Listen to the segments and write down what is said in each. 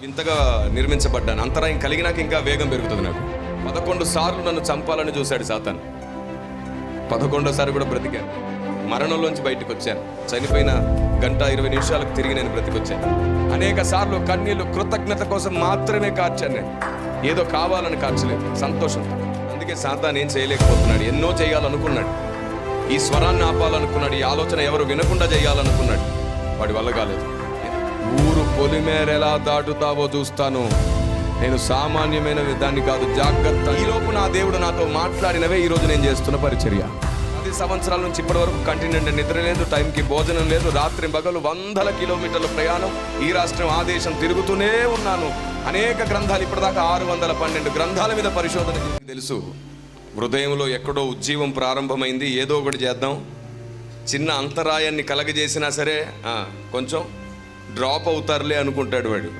వింతగా నిర్మించబడ్డాను. అంతరాయం కలిగినాక ఇంకా వేగం పెరుగుతుంది నాకు. పదకొండు సార్లు నన్ను చంపాలని చూశాడు సాతాన్. పదకొండోసారి కూడా బ్రతికాను. మరణంలోంచి బయటకు వచ్చాను. చనిపోయిన గంట ఇరవై నిమిషాలకు తిరిగి నేను బ్రతికొచ్చాను. అనేక సార్లు కన్నీళ్ళు కృతజ్ఞత కోసం మాత్రమే కార్చాను నేను. ఏదో కావాలని కార్చలేదు. సంతోషంతో అందుకే సాతాన్ ఏం చేయలేకపోతున్నాడు. ఎన్నో చేయాలనుకున్నాడు. ఈ స్వరాన్ని ఆపాలనుకున్నాడు. ఈ ఆలోచన ఎవరు వినకుండా చేయాలనుకున్నాడు. వాడి వల్ల కాలేదు. పొలిమేర ఎలా దాటుతావో చూస్తాను. నేను సామాన్యమైన దాన్ని కాదు జాగ్రత్త. ఈ లోపు నా దేవుడు నాతో మాట్లాడినవే ఈ రోజు నేను చేస్తున్న పరిచర్య. పది సంవత్సరాల నుంచి ఇప్పటి వరకు కంటి నిద్ర లేదు టైంకి భోజనం లేదు రాత్రి పగలు వందల కిలోమీటర్ల ప్రయాణం ఈ రాష్ట్రం ఆ దేశం తిరుగుతూనే ఉన్నాను. అనేక గ్రంథాలు ఇప్పటిదాకా ఆరు వందల పన్నెండు గ్రంథాల మీద పరిశోధన తెలుసు. హృదయంలో ఎక్కడో ఉజ్జీవం ప్రారంభమైంది ఏదో ఒకటి చేద్దాం. చిన్న అంతరాయాన్ని కలగజేసినా సరే కొంచెం డ్రాప్ అవుతారులే అనుకుంటాడు వాడు.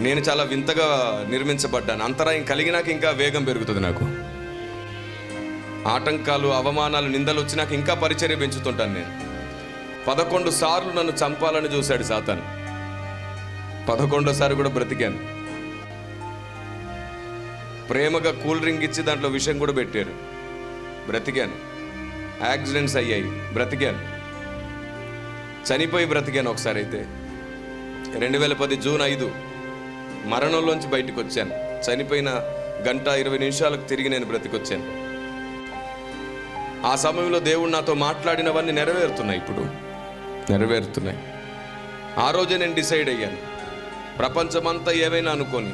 నేను చాలా వింతగా నిర్మించబడ్డాను. అంతరాయం కలిగినాక ఇంకా వేగం పెరుగుతుంది నాకు. ఆటంకాలు అవమానాలు నిందలు వచ్చినాక ఇంకా పరిచర్య పెంచుతుంటాను నేను. పదకొండు సార్లు నన్ను చంపాలని చూశాడు సాతాను. పదకొండోసారి కూడా బ్రతికాను. ప్రేమగా కూల్ డ్రింక్ ఇచ్చి దాంట్లో విషయం కూడా పెట్టారు. బ్రతికాను. యాక్సిడెంట్స్ అయ్యాయి. బ్రతికాను. చనిపోయి బ్రతికాను ఒకసారి అయితే. రెండు వేల పది జూన్ ఐదు మరణంలోంచి బయటకు వచ్చాను చనిపోయిన గంట ఇరవై నిమిషాలకు తిరిగి నేను బ్రతికొచ్చాను. ఆ సమయంలో దేవుడు నాతో మాట్లాడినవన్నీ నెరవేరుతున్నాయి ఇప్పుడు. నెరవేరుతున్నాయి. ఆ రోజే నేను డిసైడ్ అయ్యాను. ప్రపంచమంతా ఏమైనా అనుకోని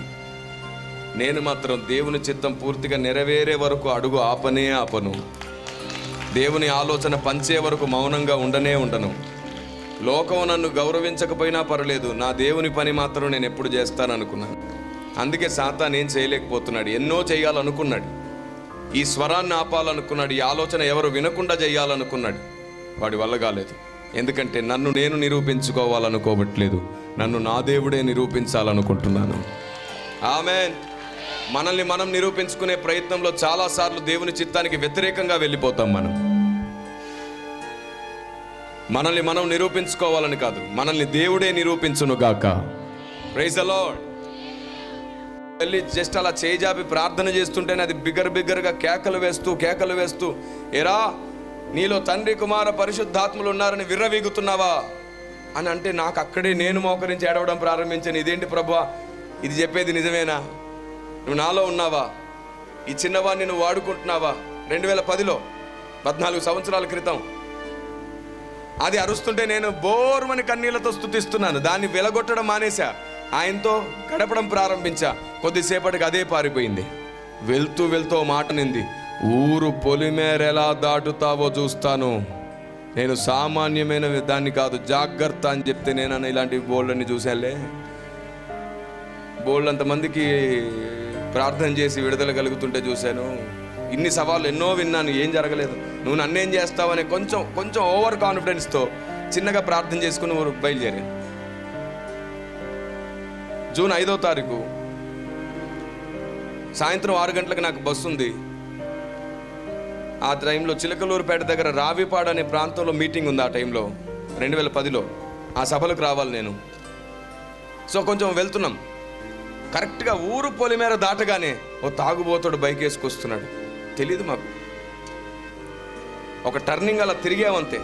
నేను మాత్రం దేవుని చిత్తం పూర్తిగా నెరవేరే వరకు అడుగు ఆపనే ఆపను. దేవుని ఆలోచన పంచే వరకు మౌనంగా ఉండనే ఉండను. లోకం నన్ను గౌరవించకపోయినా పర్లేదు నా దేవుని పని మాత్రం నేను ఎప్పుడు చేస్తాననుకున్నాను. అందుకే సాతాన్ ఏం చేయలేకపోతున్నాడు. ఎన్నో చేయాలనుకున్నాడు. ఈ స్వరాన్ని ఆపాలనుకున్నాడు. ఈ ఆలోచన ఎవరు వినకుండా చేయాలనుకున్నాడు. వాడి వల్ల కాలేదు. ఎందుకంటే నన్ను నేను నిరూపించుకోవాలనుకోవట్లేదు. నన్ను నా దేవుడే నిరూపించాలనుకుంటున్నాను. ఆమె మనల్ని మనం నిరూపించుకునే ప్రయత్నంలో చాలాసార్లు దేవుని చిత్తానికి వ్యతిరేకంగా వెళ్ళిపోతాం మనం. మనల్ని మనం నిరూపించుకోవాలని కాదు మనల్ని దేవుడే నిరూపించును గాక. ప్రైజ్ వెళ్ళి జస్ట్ అలా చేజాపి ప్రార్థన చేస్తుంటేనే అది బిగ్గర బిగ్గరగా కేకలు వేస్తూ కేకలు వేస్తూ ఎరా నీలో తండ్రి కుమార పరిశుద్ధాత్ములు ఉన్నారని విర్రవీగుతున్నావా? అని అంటే నాకు అక్కడే నేను మోకరించి ఏడవడం ప్రారంభించాను. ఇదేంటి ప్రభా ఇది చెప్పేది నిజమేనా? నువ్వు నాలో ఉన్నావా? ఈ చిన్నవాడిని నువ్వు వాడుకుంటున్నావా? రెండు వేల పదిలో పద్నాలుగు సంవత్సరాల క్రితం అది అరుస్తుంటే నేను బోర్మని కన్నీళ్ళతో స్థుతిస్తున్నాను దాన్ని వెలగొట్టడం మానేశా. ఆయనతో గడపడం ప్రారంభించా. కొద్దిసేపటికి అదే పారిపోయింది. వెళ్తూ వెళ్తూ ఓ మాట నింది. ఊరు పొలిమేరెలా దాటుతావో చూస్తాను. నేను సామాన్యమైన దాన్ని కాదు జాగ్రత్త అని చెప్తే నేను ఇలాంటి బోల్డ్ని చూశాలే బోల్డ్ అంతమందికి ప్రార్థన చేసి విడుదల కలుగుతుంటే చూశాను. ఇన్ని సవాళ్ళు ఎన్నో విన్నాను ఏం జరగలేదు. నువ్వు నన్నేం అని కొంచెం కొంచెం ఓవర్ కాన్ఫిడెన్స్తో చిన్నగా ప్రార్థన చేసుకుని బయలుదేరి. జూన్ ఐదో తారీఖు సాయంత్రం ఆరు గంటలకు నాకు బస్సు ఉంది. ఆ టైంలో చిలకలూరుపేట దగ్గర రావిపాడు అనే ప్రాంతంలో మీటింగ్ ఉంది ఆ టైంలో రెండు వేల పదిలో. ఆ సభలకు రావాలి నేను. సో కొంచెం వెళ్తున్నాం. కరెక్ట్గా ఊరు పొలిమేర దాటగానే ఓ తాగుబోతుడు బైక్ వేసుకొస్తున్నాడు. తెలియదు మాకు. ఒక టర్నింగ్ అలా తిరిగామంతే.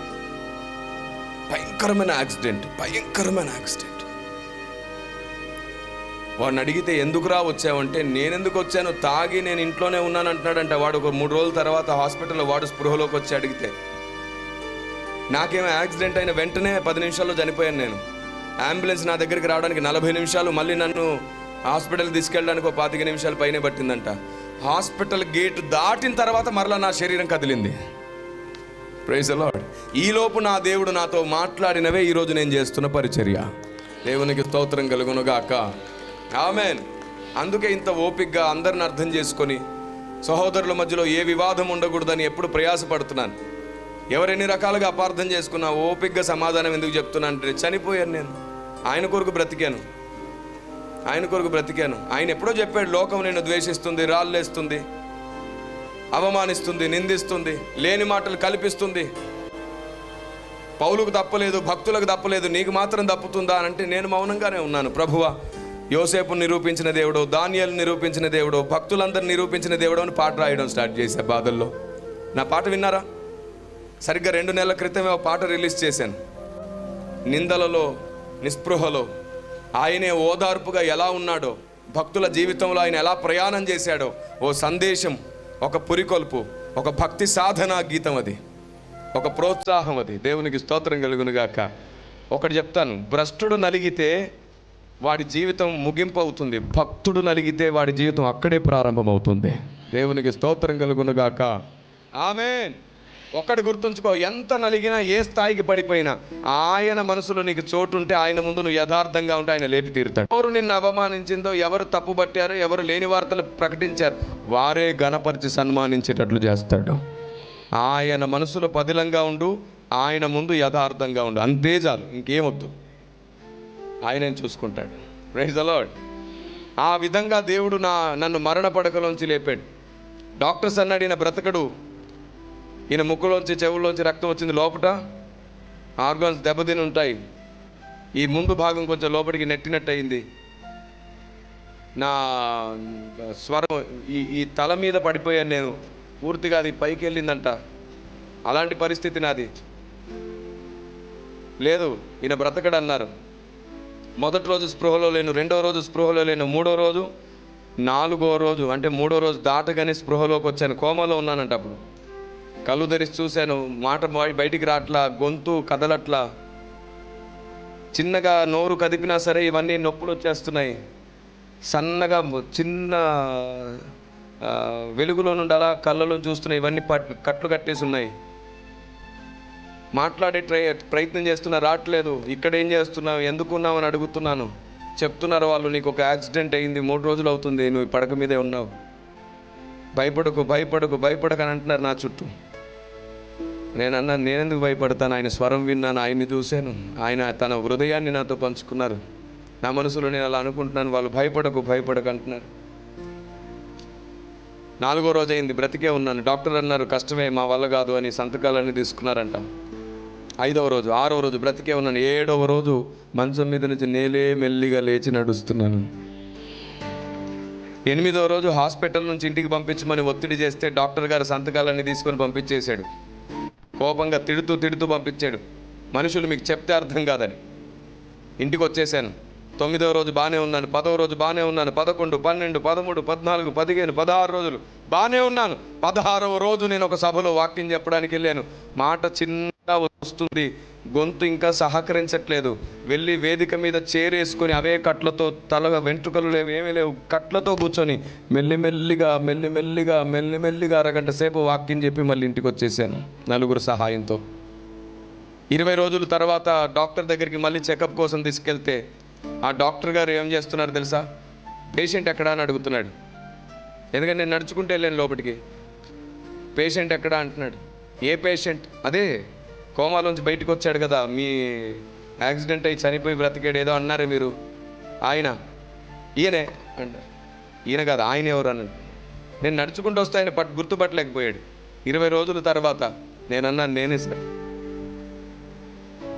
భయంకరమైన యాక్సిడెంట్ భయంకరమైన యాక్సిడెంట్ వాడిని అడిగితే ఎందుకురా వచ్చావంటే నేనెందుకు వచ్చాను? తాగి నేను ఇంట్లోనే ఉన్నాను అంటున్నాడంట వాడు ఒక మూడు రోజుల తర్వాత హాస్పిటల్లో వాడు స్పృహలోకి వచ్చి అడిగితే నాకేమో యాక్సిడెంట్ అయిన వెంటనే పది నిమిషాల్లో చనిపోయాను నేను. అంబులెన్స్ నా దగ్గరికి రావడానికి నలభై నిమిషాలు మళ్ళీ నన్ను హాస్పిటల్ తీసుకెళ్ళడానికి ఒక పాతిక నిమిషాలు పైనే పట్టిందంట. హాస్పిటల్ గేట్ దాటిన తర్వాత మరలా నా శరీరం కదిలింది. ప్రైజ్ అలాడ్ ఈలోపు నా దేవుడు నాతో మాట్లాడినవే ఈరోజు నేను చేస్తున్న పరిచర్య. దేవునికి స్తోత్రం కలుగునుగాక. ఆమెన్ అందుకే ఇంత ఓపిగ్గా అందరిని అర్థం చేసుకొని సహోదరుల మధ్యలో ఏ వివాదం ఉండకూడదని ఎప్పుడు ప్రయాసపడుతున్నాను. ఎవరెన్ని రకాలుగా అపార్థం చేసుకున్నా ఓపిగ్గా సమాధానం ఎందుకు చెప్తున్నా అంటే చనిపోయాను నేను. ఆయన కొరకు బ్రతికాను. ఆయన కొరకు బ్రతికాను. ఆయన ఎప్పుడో చెప్పాడు లోకం నిన్ను ద్వేషిస్తుంది రాళ్ళేస్తుంది అవమానిస్తుంది నిందిస్తుంది లేని మాటలు కల్పిస్తుంది. పౌలకు తప్పలేదు భక్తులకు తప్పలేదు నీకు మాత్రం తప్పుతుందా? అంటే నేను మౌనంగానే ఉన్నాను ప్రభువ. యోసేపు నిరూపించిన దేవుడు ధాన్యాలు నిరూపించిన దేవుడు భక్తులందరూ నిరూపించిన దేవుడు అని పాట రాయడం స్టార్ట్ చేశా బాధల్లో. నా పాట విన్నారా? సరిగ్గా రెండు నెలల క్రితమే ఒక పాట రిలీజ్ చేశాను. నిందలలో నిస్పృహలో ఆయనే ఓదార్పుగా ఎలా ఉన్నాడో భక్తుల జీవితంలో ఆయన ఎలా ప్రయాణం చేశాడో ఓ సందేశం ఒక పురికొల్పు ఒక భక్తి సాధనా గీతం అది. ఒక ప్రోత్సాహం అది. దేవునికి స్తోత్రం కలుగునుగాక. ఒకటి చెప్తాను భ్రష్టుడు నలిగితే వాడి జీవితం ముగింపు అవుతుంది భక్తుడు నలిగితే వాడి జీవితం అక్కడే ప్రారంభమవుతుంది. దేవునికి స్తోత్రం కలుగునుగాక. ఆమెన్. ఒక్కటి గుర్తుంచుకో ఎంత నలిగినా ఏ స్థాయికి పడిపోయినా ఆయన మనసులో నీకు చోటు ఉంటే ఆయన ముందు నువ్వు యథార్థంగా ఉంటే ఆయన లేపి తీరుతాడు. ఎవరు నిన్ను అవమానించిందో ఎవరు తప్పు పట్టారో ఎవరు లేని వార్తలు ప్రకటించారు వారే గణపరిచి సన్మానించేటట్లు చేస్తాడు. ఆయన మనసులో పదిలంగా ఉండు ఆయన ముందు యథార్థంగా ఉండు. అంతే చాలు ఇంకేమొద్దు. ఆయన చూసుకుంటాడు. ప్రైజ్ అలాడ్ ఆ విధంగా దేవుడు నా నన్ను మరణ పడకలోంచి లేపాడు. డాక్టర్స్ అన్నాడు ఈయన బ్రతకడు. ఈయన ముక్కులోంచి చెవుల్లోంచి రక్తం వచ్చింది లోపట. ఆర్గాన్స్ దెబ్బతిని ఉంటాయి. ఈ ముందు భాగం కొంచెం లోపలికి నెట్టినట్టు అయింది నా స్వరం ఈ ఈ తల మీద పడిపోయాను నేను. పూర్తిగా అది పైకి వెళ్ళిందంట అలాంటి పరిస్థితి నాది. లేదు ఈయన బ్రతకడన్నారు. మొదటి రోజు స్పృహలో లేను రెండో రోజు స్పృహలో లేను మూడో రోజు నాలుగో రోజు అంటే మూడో రోజు దాటగానే స్పృహలోకి వచ్చాను కోమలో ఉన్నానంట అప్పుడు. కళ్ళు తెరిచి చూశాను. మాట బయటికి రాట్లా గొంతు కదలట్లా. చిన్నగా నోరు కదిపినా సరే ఇవన్నీ నొప్పులు వచ్చేస్తున్నాయి. సన్నగా చిన్న వెలుగులో నుండి అలా కళ్ళలో చూస్తున్నాయి ఇవన్నీ పట్ కట్లు కట్టేసి ఉన్నాయి మాట్లాడే ట్రై ప్రయత్నం చేస్తున్నా రావట్లేదు. ఇక్కడ ఏం చేస్తున్నావు? ఎందుకున్నావు అని అడుగుతున్నాను. చెప్తున్నారు వాళ్ళు నీకు ఒక యాక్సిడెంట్ అయింది మూడు రోజులు అవుతుంది నువ్వు పడక మీదే ఉన్నావు. భయపడకు భయపడకు భయపడకు అని అంటున్నారు నా చుట్టూ. నేను అన్నా నేనెందుకు భయపడతాను? ఆయన స్వరం విన్నాను ఆయన్ని చూశాను. ఆయన తన హృదయాన్ని నాతో పంచుకున్నారు. నా మనసులో నేను అలా అనుకుంటున్నాను. వాళ్ళు భయపడకు భయపడకు అంటున్నారు. నాలుగో రోజు అయింది. బ్రతికే ఉన్నాను. డాక్టర్ అన్నారు కష్టమే మా వల్ల కాదు అని సంతకాలన్నీ తీసుకున్నారంట. ఐదవ రోజు ఆరవ రోజు బ్రతికే ఉన్నాను. ఏడవ రోజు మంచం మీద నుంచి నేలే మెల్లిగా లేచి నడుస్తున్నాను. ఎనిమిదవ రోజు హాస్పిటల్ నుంచి ఇంటికి పంపించమని ఒత్తిడి చేస్తే డాక్టర్ గారు సంతకాలన్నీ తీసుకొని పంపించేశాడు. కోపంగా తిడుతూ తిడుతూ పంపించాడు. మనుషులు మీకు చెప్తే అర్థం కాదని. ఇంటికి వచ్చేసాను తొమ్మిదవ రోజు బాగానే ఉన్నాను పదవ రోజు బాగానే ఉన్నాను పదకొండు పన్నెండు పదమూడు పద్నాలుగు పదిహేను పదహారు రోజులు బాగానే ఉన్నాను. పదహారవ రోజు నేను ఒక సభలో వాక్యం చెప్పడానికి వెళ్ళాను. మాట చిన్నగా వస్తుంది. గొంతు ఇంకా సహకరించట్లేదు. వెళ్ళి వేదిక మీద చేరేసుకొని అవే కట్లతో తల వెంట్రుకలు లేవు ఏమీ లేవు. కట్లతో కూర్చొని మెల్లిమెల్లిగా మెల్లిమెల్లిగా మెల్లిమెల్లిగా అరగంట సేపు వాక్యం చెప్పి మళ్ళీ ఇంటికి వచ్చేసాను నలుగురు సహాయంతో. ఇరవై రోజుల తర్వాత డాక్టర్ దగ్గరికి మళ్ళీ చెకప్ కోసం తీసుకెళ్తే ఆ డాక్టర్ గారు ఏం చేస్తున్నారు తెలుసా? పేషెంట్ ఎక్కడా అని అడుగుతున్నాడు. ఎందుకంటే నేను నడుచుకుంటే వెళ్ళాను లోపలికి. పేషెంట్ ఎక్కడా అంటున్నాడు. ఏ పేషెంట్? అదే కోమాలోంచి బయటకు వచ్చాడు కదా. మీ యాక్సిడెంట్ అయ్యి చనిపోయి బ్రతికాడు ఏదో అన్నారే మీరు. ఆయన. ఈయనే అంటారు ఈయన కాదు ఆయన ఎవరు అన్నాడు నేను నడుచుకుంటూ వస్తే ఆయన పట్ గుర్తుపట్టలేకపోయాడు. ఇరవై రోజుల తర్వాత నేను అన్నాను నేనే సార్.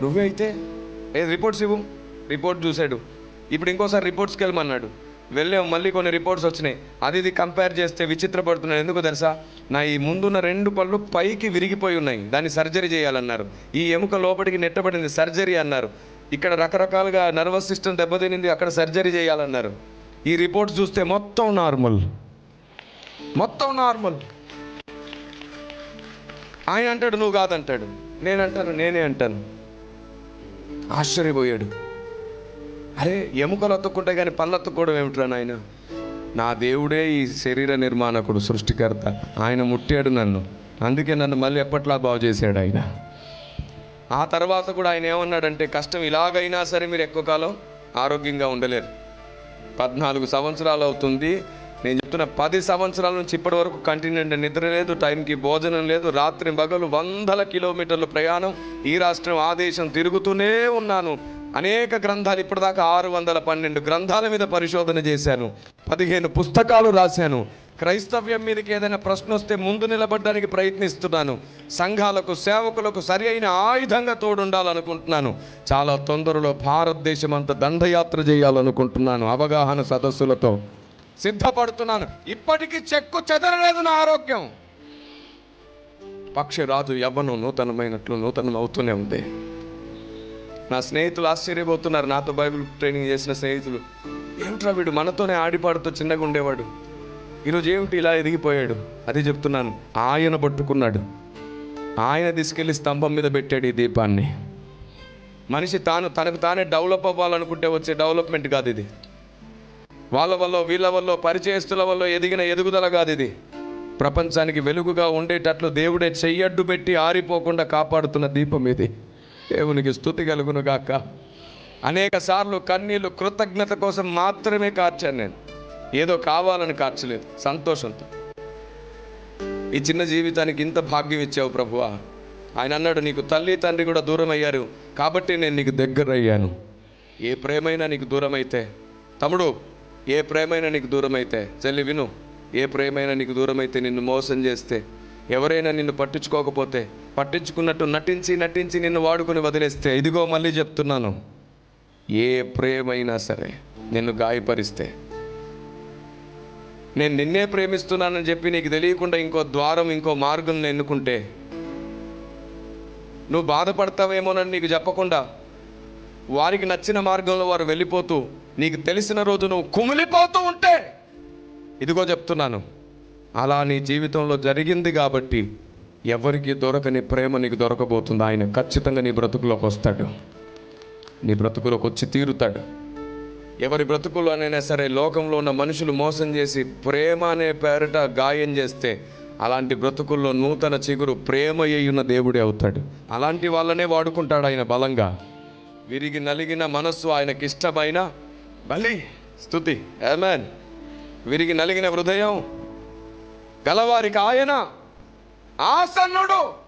నువ్వే అయితే ఏ రిపోర్ట్స్ ఇవ్వు? రిపోర్ట్ చూశాడు. ఇప్పుడు ఇంకోసారి రిపోర్ట్స్కి వెళ్ళమన్నాడు. వెళ్ళాం. మళ్ళీ కొన్ని రిపోర్ట్స్ వచ్చినాయి. అది ఇది కంపేర్ చేస్తే విచిత్రపడుతున్నాడు ఎందుకు తెలుసా? నా ఈ ముందున్న రెండు పళ్ళు పైకి విరిగిపోయి ఉన్నాయి. దాన్ని సర్జరీ చేయాలన్నారు. ఈ ఎముక లోపలికి నెట్టబడింది. సర్జరీ అన్నారు. ఇక్కడ రకరకాలుగా నర్వస్ సిస్టమ్ దెబ్బతినింది. అక్కడ సర్జరీ చేయాలన్నారు. ఈ రిపోర్ట్స్ చూస్తే మొత్తం నార్మల్ మొత్తం నార్మల్ ఆయన అంటాడు నువ్వు కాదంటాడు. నేనంటాను నేనే అంటాను. ఆశ్చర్యపోయాడు. అరే ఎముకలు అతుక్కుంటే కానీ పళ్ళు అతుక్కోవడం ఏమిట్రా నాయన? నా దేవుడే ఈ శరీర నిర్మాణకుడు సృష్టికర్త. ఆయన ముట్టాడు నన్ను. అందుకే నన్ను మళ్ళీ ఎప్పట్లా బాగు చేశాడు ఆయన. ఆ తర్వాత కూడా ఆయన ఏమన్నాడంటే కష్టం ఇలాగైనా సరే మీరు ఎక్కువ కాలం ఆరోగ్యంగా ఉండలేరు. పద్నాలుగు సంవత్సరాలు అవుతుంది. నేను చెప్తున్న పది సంవత్సరాల నుంచి ఇప్పటి వరకు కంటిన్యూంట్ నిద్ర లేదు టైంకి భోజనం లేదు రాత్రి పగలు వందల కిలోమీటర్ల ప్రయాణం ఈ రాష్ట్రం ఆ దేశం తిరుగుతూనే ఉన్నాను. అనేక గ్రంథాలు ఇప్పటిదాకా ఆరు వందల పన్నెండు గ్రంథాల మీద పరిశోధన చేశాను. పదిహేను పుస్తకాలు రాశాను. క్రైస్తవ్యం మీదకి ఏదైనా ప్రశ్న వస్తే ముందు నిలబడడానికి ప్రయత్నిస్తున్నాను. సంఘాలకు సేవకులకు సరి అయిన ఆయుధంగా తోడుండాలనుకుంటున్నాను. చాలా తొందరలో భారతదేశం అంత దండయాత్ర చేయాలనుకుంటున్నాను అవగాహన సదస్సులతో. సిద్ధపడుతున్నాను. ఇప్పటికీ చెక్కు చెదరలేదు నా ఆరోగ్యం. పక్షిరాజు యవ్వనం నూతనమైనట్లు నూతనం అవుతూనే ఉంది. నా స్నేహితులు ఆశ్చర్యపోతున్నారు. నాతో బైబిల్ ట్రైనింగ్ చేసిన స్నేహితులు. ఏమిట్రా వీడు మనతోనే ఆడిపాడుతూ చిన్నగా ఉండేవాడు. ఈరోజు ఏమిటి ఇలా ఎదిగిపోయాడు? అది చెప్తున్నాను. ఆయన పట్టుకున్నాడు. ఆయన తీసుకెళ్ళి స్తంభం మీద పెట్టాడు ఈ దీపాన్ని. మనిషి తాను తనకు తానే డెవలప్ అవ్వాలనుకుంటే వచ్చే డెవలప్మెంట్ కాదు ఇది. వాళ్ళ వల్ల వీళ్ళ వల్ల పరిచయస్తుల వల్ల ఎదిగిన ఎదుగుదల కాదు ఇది. ప్రపంచానికి వెలుగుగా ఉండేటట్లు దేవుడే చెయ్యడ్డు పెట్టి ఆరిపోకుండా కాపాడుతున్న దీపం ఇది. దేవునికి స్థుతి కలుగును గాక. అనేక సార్లు కన్నీళ్ళు కృతజ్ఞత కోసం మాత్రమే కార్చాను నేను. ఏదో కావాలని కార్చలేదు. సంతోషంతో. ఈ చిన్న జీవితానికి ఇంత భాగ్యం ఇచ్చావు ప్రభువా. ఆయన అన్నాడు నీకు తల్లి తండ్రి కూడా దూరం అయ్యారు కాబట్టి నేను నీకు దగ్గర అయ్యాను ఏ ప్రేమైనా నీకు దూరం అయితే తమ్ముడు ఏ ప్రేమైనా నీకు దూరం అయితే చెల్లి విను. ఏ ప్రేమైనా నీకు దూరం అయితే నిన్ను మోసం చేస్తే ఎవరైనా నిన్ను పట్టించుకోకపోతే పట్టించుకున్నట్టు నటించి నటించి నిన్ను వాడుకొని వదిలేస్తే ఇదిగో మళ్ళీ చెప్తున్నాను. ఏ ప్రేమైనా సరే నిన్ను గాయపరిస్తే నేను నిన్నే ప్రేమిస్తున్నానని చెప్పి నీకు తెలియకుండా ఇంకో ద్వారం ఇంకో మార్గం ఎన్నుకుంటే నువ్వు బాధపడతావేమోనని నీకు చెప్పకుండా వారికి నచ్చిన మార్గంలో వారు వెళ్ళిపోతూ నీకు తెలిసిన రోజు నువ్వు కుమిలిపోతూ ఉంటే ఇదిగో చెప్తున్నాను. అలా నీ జీవితంలో జరిగింది కాబట్టి ఎవరికి దొరకని ప్రేమ నీకు దొరకబోతుంది. ఆయన ఖచ్చితంగా నీ బ్రతుకులోకి వస్తాడు. నీ బ్రతుకులోకి వచ్చి తీరుతాడు. ఎవరి బ్రతుకులోనైనా సరే లోకంలో ఉన్న మనుషులు మోసం చేసి ప్రేమ అనే పేరిట గాయం చేస్తే అలాంటి బ్రతుకుల్లో నూతన చిగురు ప్రేమ అయ్యున్న దేవుడే అవుతాడు. అలాంటి వాళ్ళనే వాడుకుంటాడు ఆయన బలంగా. విరిగి నలిగిన మనస్సు ఆయనకి ఇష్టమైన బలి స్థుతి ఆమెన్. విరిగి నలిగిన హృదయం గలవారికి ఆయన ఆసన్నుడు.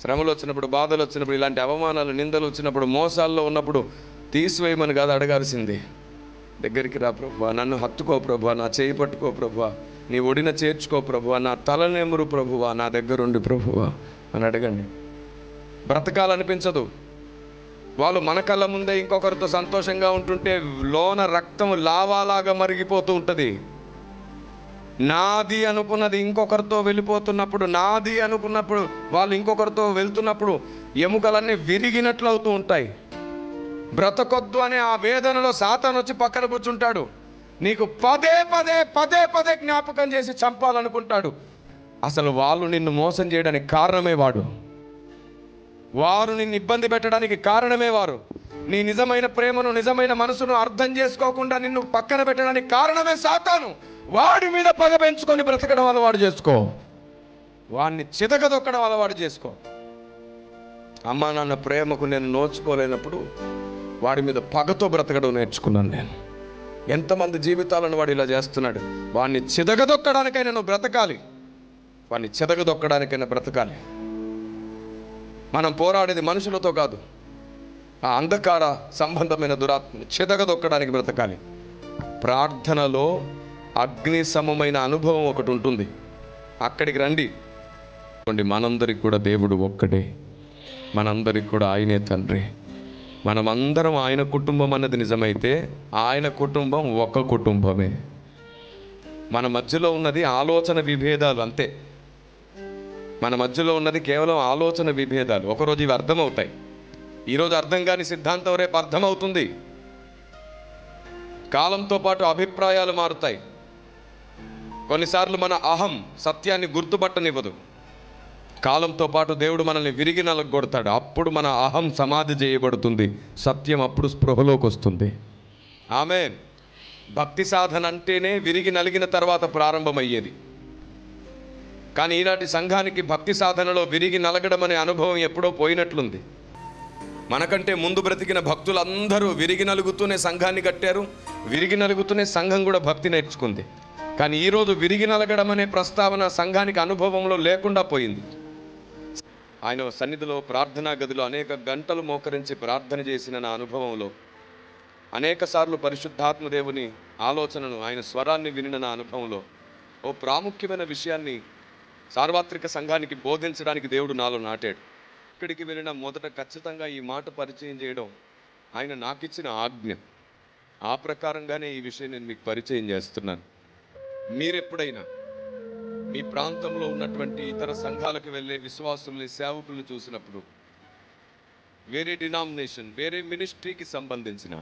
శ్రమలు వచ్చినప్పుడు బాధలు వచ్చినప్పుడు ఇలాంటి అవమానాలు నిందలు వచ్చినప్పుడు మోసాల్లో ఉన్నప్పుడు తీసివేయమని కాదు అడగాల్సింది. దగ్గరికి రా ప్రభు నన్ను హత్తుకో ప్రభు నా చేయి పట్టుకో ప్రభు నీ ఒడిన చేర్చుకో ప్రభు నా తలనేమురు ప్రభువా నా దగ్గరుండి ప్రభువా అని అడగండి. బ్రతకాలనిపించదు. వాళ్ళు మన కళ్ళ ముందే ఇంకొకరితో సంతోషంగా ఉంటుంటే లోన రక్తం లావాలాగా మరిగిపోతూ ఉంటుంది. నాది అనుకున్నది ఇంకొకరితో వెళ్ళిపోతున్నప్పుడు నాది అనుకున్నప్పుడు వాళ్ళు ఇంకొకరితో వెళ్తున్నప్పుడు ఎముకలన్నీ విరిగినట్లు అవుతూ ఉంటాయి. బ్రతకొద్దు అనే ఆ వేదనలో సాతాను వచ్చి పక్కన కూర్చుంటాడు. నీకు పదే పదే పదే పదే జ్ఞాపకం చేసి చంపాలనుకుంటాడు. అసలు వాళ్ళు నిన్ను మోసం చేయడానికి కారణమే వాడు. వారు నిన్ను ఇబ్బంది పెట్టడానికి కారణమే వారు. నీ నిజమైన ప్రేమను నిజమైన మనసును అర్థం చేసుకోకుండా నిన్ను పక్కన పెట్టడానికి కారణమే సాతాను. వాడి మీద పగ పెంచుకొని బ్రతకడం అలవాటు చేసుకో. వాడిని చితకదొక్కడం అలవాటు చేసుకో. అమ్మ నాన్న ప్రేమకు నేను నోచుకోలేనప్పుడు వాడి మీద పగతో బ్రతకడం నేర్చుకున్నాను నేను. ఎంతమంది జీవితాలను వాడు ఇలా చేస్తున్నాడు. వాడిని చిదగదొక్కడానికైనా నువ్వు బ్రతకాలి. వాడిని చిదగదొక్కడానికైనా బ్రతకాలి. మనం పోరాడేది మనుషులతో కాదు. ఆ అంధకార సంబంధమైన దురాత్మ చిదగదొక్కడానికి బ్రతకాలి. ప్రార్థనలో అగ్ని సమమైన అనుభవం ఒకటి ఉంటుంది. అక్కడికి రండి. చూడండి మనందరికి కూడా దేవుడు ఒక్కడే. మనందరికి కూడా ఆయనే తండ్రి. మనమందరం ఆయన కుటుంబం అన్నది నిజమైతే ఆయన కుటుంబం ఒక కుటుంబమే. మన మధ్యలో ఉన్నది ఆలోచన విభేదాలు అంతే. మన మధ్యలో ఉన్నది కేవలం ఆలోచన విభేదాలు. ఒకరోజు ఇవి అర్థమవుతాయి. ఈరోజు అర్థం కాని సిద్ధాంతం రేపు అర్థమవుతుంది. కాలంతో పాటు అభిప్రాయాలు మారుతాయి. కొన్నిసార్లు మన అహం సత్యాన్ని గుర్తుపట్టనివ్వదు. కాలంతో పాటు దేవుడు మనల్ని విరిగి నలగొడతాడు. అప్పుడు మన అహం సమాధి చేయబడుతుంది. సత్యం అప్పుడు స్పృహలోకి వస్తుంది ఆమె భక్తి సాధన అంటేనే విరిగి నలిగిన తర్వాత ప్రారంభమయ్యేది. కానీ ఈనాటి సంఘానికి భక్తి సాధనలో విరిగి నలగడం అనే అనుభవం ఎప్పుడో పోయినట్లుంది. మనకంటే ముందు బ్రతికిన భక్తులందరూ విరిగి నలుగుతూనే సంఘాన్ని కట్టారు. విరిగి నలుగుతూనే సంఘం కూడా భక్తి నేర్చుకుంది. కానీ ఈరోజు విరిగి నలగడం అనే ప్రస్తావన సంఘానికి అనుభవంలో లేకుండా పోయింది. ఆయన సన్నిధిలో ప్రార్థనా గదిలో అనేక గంటలు మోకరించి ప్రార్థన చేసిన నా అనుభవంలో అనేక సార్లు పరిశుద్ధాత్మ దేవుని ఆలోచనను ఆయన స్వరాన్ని వినిన నా అనుభవంలో ఓ ప్రాముఖ్యమైన విషయాన్ని సార్వత్రిక సంఘానికి బోధించడానికి దేవుడు నాలో నాటాడు. ఇక్కడికి వెళ్ళిన మొదట ఖచ్చితంగా ఈ మాట పరిచయం చేయడం ఆయన నాకు ఇచ్చిన ఆజ్ఞ. ఆ ప్రకారంగానే ఈ విషయం నేను మీకు పరిచయం చేస్తున్నాను. మీరెప్పుడైనా మీ ప్రాంతంలో ఉన్నటువంటి ఇతర సంఘాలకు వెళ్ళే విశ్వాసుల్ని సేవకుల్ని చూసినప్పుడు వేరే డినామినేషన్ వేరే మినిస్ట్రీకి సంబంధించిన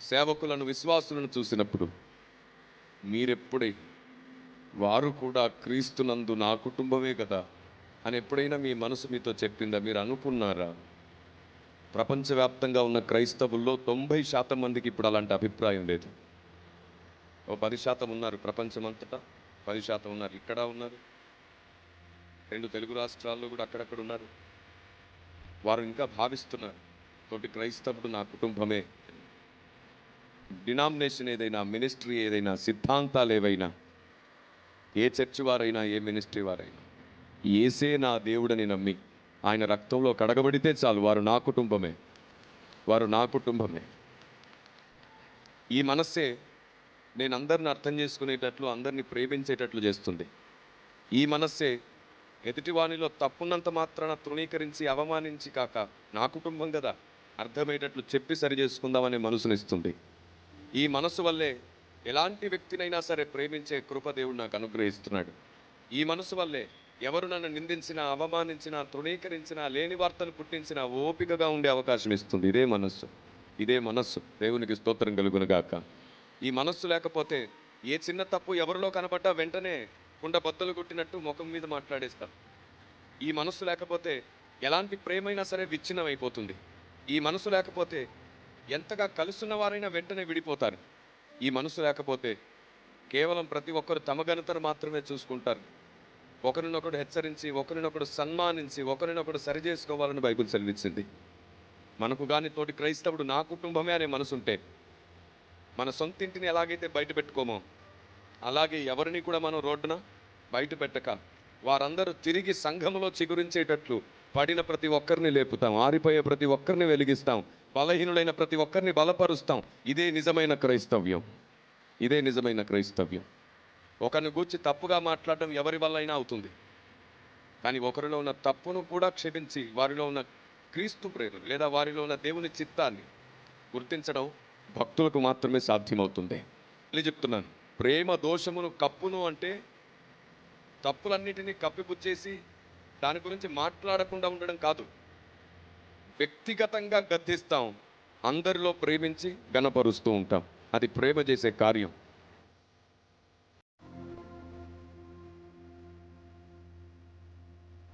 సేవకులను విశ్వాసులను చూసినప్పుడు మీరెప్పుడై వారు కూడా క్రీస్తునందు నా కుటుంబమే కదా అని ఎప్పుడైనా మీ మనసు మీతో చెప్పిందా? మీరు అనుకున్నారా? ప్రపంచవ్యాప్తంగా ఉన్న క్రైస్తవుల్లో తొంభై శాతం మందికి ఇప్పుడు అలాంటి అభిప్రాయం లేదు. ఓ పది శాతం ఉన్నారు ప్రపంచమంతటా. పది శాతం ఉన్నారు. ఇక్కడ ఉన్నారు. రెండు తెలుగు రాష్ట్రాల్లో కూడా అక్కడక్కడ ఉన్నారు. వారు ఇంకా భావిస్తున్నారు. తోటి క్రైస్తవుడు నా కుటుంబమే. డినామినేషన్ ఏదైనా మినిస్ట్రీ ఏదైనా సిద్ధాంతాలు ఏవైనా ఏ చర్చి వారైనా ఏ మినిస్ట్రీ వారైనా ఏసే నా దేవుడని నమ్మి ఆయన రక్తంలో కడగబడితే చాలు వారు నా కుటుంబమే. వారు నా కుటుంబమే. ఈ మనస్సే నేను అందరిని అర్థం చేసుకునేటట్లు అందరిని ప్రేమించేటట్లు చేస్తుంది. ఈ మనస్సే ఎదుటివానిలో తప్పున్నంత మాత్రాన తృణీకరించి అవమానించి కాక నా కుటుంబం కదా అర్థమయ్యేటట్లు చెప్పి సరి చేసుకుందామనే మనసునిస్తుంది ఈ మనసు వల్లే ఎలాంటి వ్యక్తినైనా సరే ప్రేమించే కృప దేవుడు నాకు అనుగ్రహిస్తున్నాడు. ఈ మనసు వల్లే ఎవరు నన్ను నిందించినా అవమానించినా తృణీకరించినా లేని వార్తలు పుట్టించినా ఓపికగా ఉండే అవకాశం ఇస్తుంది. ఇదే మనస్సు. ఇదే మనస్సు. దేవునికి స్తోత్రం కలుగునుగాక ఈ మనస్సు లేకపోతే ఏ చిన్న తప్పు ఎవరిలో కనపడ్డా వెంటనే కుండ బద్దలు కొట్టినట్టు ముఖం మీద మాట్లాడేస్తారు ఈ మనస్సు లేకపోతే ఎలాంటి ప్రేమైనా సరే విచ్ఛిన్నం అయిపోతుంది ఈ మనసు లేకపోతే ఎంతగా కలుసున్న వారైనా వెంటనే విడిపోతారు. ఈ మనసు లేకపోతే కేవలం ప్రతి ఒక్కరు తమ ఘనతను మాత్రమే చూసుకుంటారు. ఒకరినొకడు హెచ్చరించి ఒకరినొకడు సన్మానించి ఒకరినొకడు సరి చేసుకోవాలని బైబిల్ సెలవిచ్చింది. మనకు కానీ తోటి క్రైస్తవుడు నా కుటుంబమే అనే మనసుంటే మన సొంతింటిని ఎలాగైతే బయట పెట్టుకోమో అలాగే ఎవరిని కూడా మనం రోడ్డున బయట పెట్టక వారందరూ తిరిగి సంఘంలో చిగురించేటట్లు పడిన ప్రతి ఒక్కరిని లేపుతాం ఆరిపోయే ప్రతి ఒక్కరిని వెలిగిస్తాం బలహీనులైన ప్రతి ఒక్కరిని బలపరుస్తాం. ఇదే నిజమైన క్రైస్తవ్యం. ఇదే నిజమైన క్రైస్తవ్యం. ఒకరిని గూర్చి తప్పుగా మాట్లాడడం ఎవరి వల్ల అయినా అవుతుంది. కానీ ఒకరిలో ఉన్న తప్పును కూడా క్షమించి వారిలో ఉన్న క్రీస్తు ప్రేమ లేదా వారిలో ఉన్న దేవుని చిత్తాన్ని గుర్తించడం భక్తులకు మాత్రమే సాధ్యమవుతుంది. మళ్ళీ చెప్తున్నాను ప్రేమ దోషమును కప్పును అంటే తప్పులన్నిటినీ కప్పిపుచ్చేసి దాని గురించి మాట్లాడకుండా ఉండడం కాదు. వ్యక్తిగతంగా గద్దిస్తాం అందరిలో ప్రేమించి గణపరుస్తూ ఉంటాం. అది ప్రేమ చేసే కార్యం.